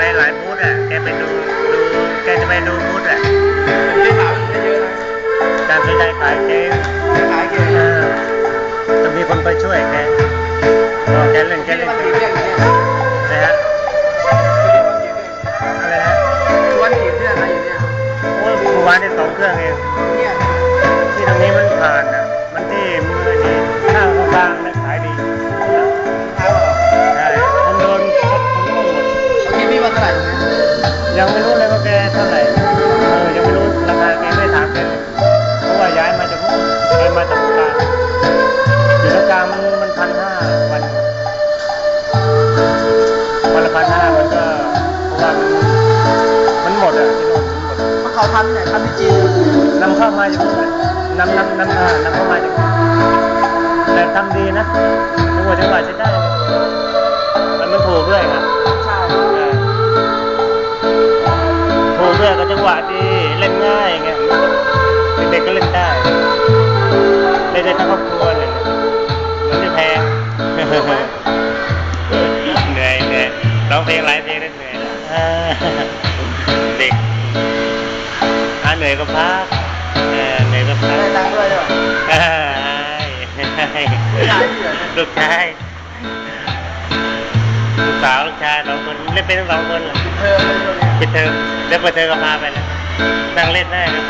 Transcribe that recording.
ไปหลายบูธอะ แกไปดูดูแกจะไปดูบูธอะได้ถามเยอะนะการซื้อได้ขายเจ๊ขายเก่งต้องมีคนไปช่วยแกบอแกเล่นแกเล่นนะฮะอะไรฮะวันกี่เครื่องอะไรอยู่เนี่ยโอ้ยวันได้สองเครื่องเอง ยังไม่รู้เลยว่าแกเท่าไหร่เออยังไม่รู้ราคาแกไม่ถามแกเลยเพราะว่าย้ายมาจากนู่นย้ายมาจากกลางอยู่ตรงกลางมันมันพันห้าวันวันละพันห้ามันก็เพราะว่ามันมันหมดอะที่นู่นมันหมดมันเขาทำที่ไหนทำที่จีนนำเข้ามาจากนู่นนำนำนำอ่านำเข้ามาจากนู่นแต่ทำดีนะจังหวะจังหวะใช้ได้นะแล้วมันถูกด้วยครับ วยก็จังหวะดีเล่นง่ายไงเด็กๆก็เล่นได้เล่นได้ทั้งครอบครัวเลยมันไม่แพงเหนื่อยเหนื่อยร้องเพลงหลายเพลงได้เหนื่อยแล้วอ่าเด็กอ่าเหนื่อยก็พักเออเหนื่อยก็พักได้ตังค์ด้วยด้วยใช่ลูกชายลูก สาวลูกชายสองคนเล่นเป็นทั้งสองคนเลยเธอเป็นตัวเนี้ยปิดเทอมเดี๋ยวเปิดเทอมก็พาไปแล้วนั่งเล่นได้ครับ